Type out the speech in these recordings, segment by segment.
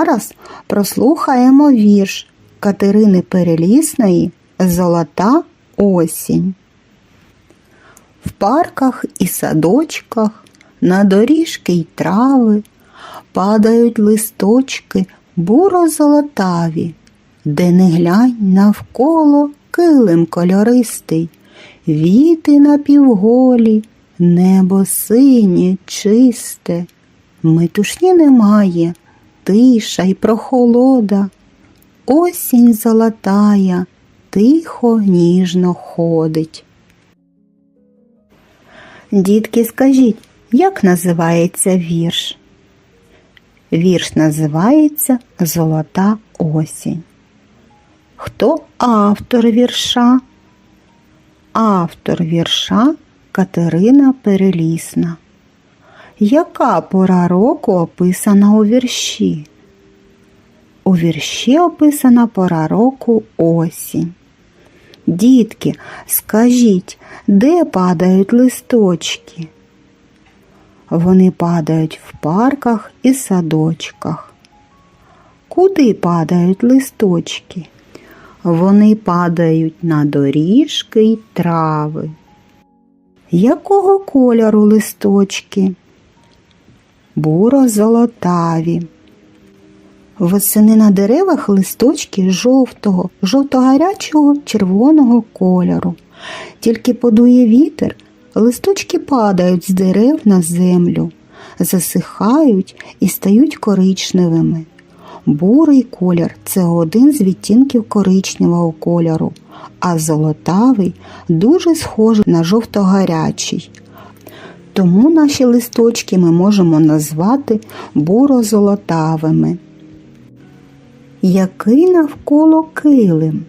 зараз прослухаємо вірш Катерини Перелісної Золота осінь. В парках і садочках на доріжки й трави падають листочки буро-золотаві, де не глянь навколо килим кольористий, віти напівголі, небо синє, чисте, метушні немає, тиша й прохолода, осінь золотая, тихо, ніжно ходить. Дітки, скажіть, як називається вірш? Вірш називається Золота осінь. Хто автор вірша? Автор вірша Катерина Перелісна. Яка пора року описана у вірші? У вірші описана пора року осінь. Дітки, скажіть, де падають листочки? Вони падають в парках і садочках. Куди падають листочки? Вони падають на доріжки й трави. Якого кольору листочки? Буро-золотаві. Восени на деревах листочки жовтого, жовто-гарячого, червоного кольору. Тільки подує вітер, листочки падають з дерев на землю, засихають і стають коричневими. Бурий колір це один з відтінків коричневого кольору, а золотавий дуже схожий на жовто-гарячий. Тому наші листочки ми можемо назвати буро-золотавими. Який навколо килим?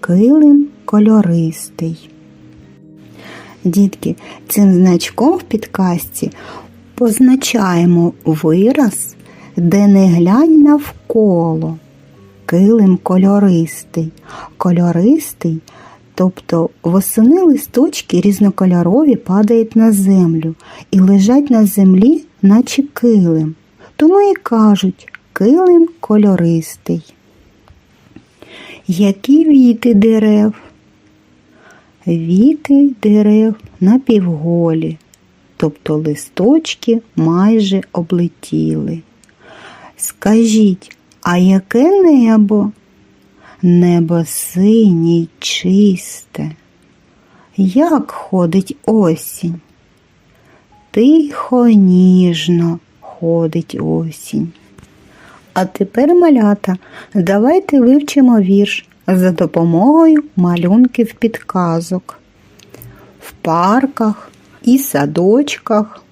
Килим кольористий. Дітки, цим значком в підказці позначаємо вираз, де не глянь навколо. Килим кольористий. Кольористий, тобто восени листочки різнокольорові падають на землю і лежать на землі, наче килим. Тому і кажуть килим кольористий. Які віти дерев? Віти дерев напівголі, тобто листочки майже облетіли. Скажіть, а яке небо? Небо синє й чисте. Як ходить осінь? Тихо, ніжно ходить осінь. А тепер, малята, давайте вивчимо вірш за допомогою малюнків підказок. В парках і садочках,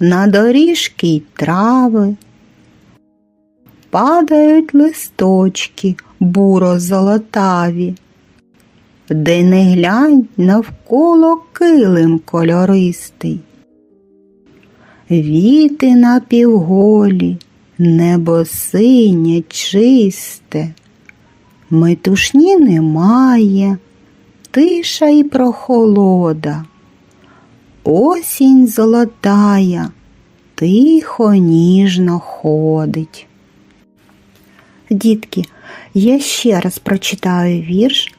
на доріжки й трави падають листочки буро-золотаві, де не глянь навколо килим кольористий. Віти напівголі, небо синє, чисте, метушні немає, тиша й прохолода. Осінь золотая, тихо, ніжно ходить. Дітки, я ще раз прочитаю вірш,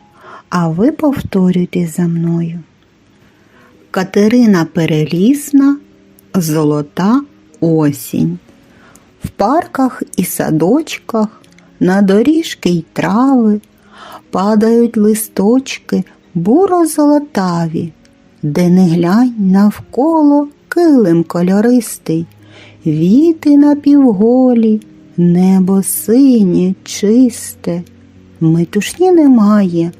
а ви повторюйте за мною. Катерина Перелісна, Золота осінь. В парках і садочках, на доріжки й трави падають листочки буро-золотаві, де не глянь навколо килим кольористий, віти напівголі, небо синє, чисте, метушні немає,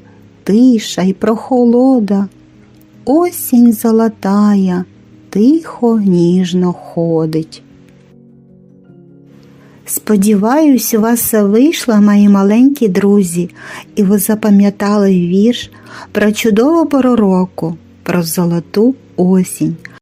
тиша й прохолода, осінь золотая, тихо, ніжно ходить. Сподіваюсь, у вас все вийшло, мої маленькі друзі, і ви запам'ятали вірш про чудову пору року, про золоту осінь.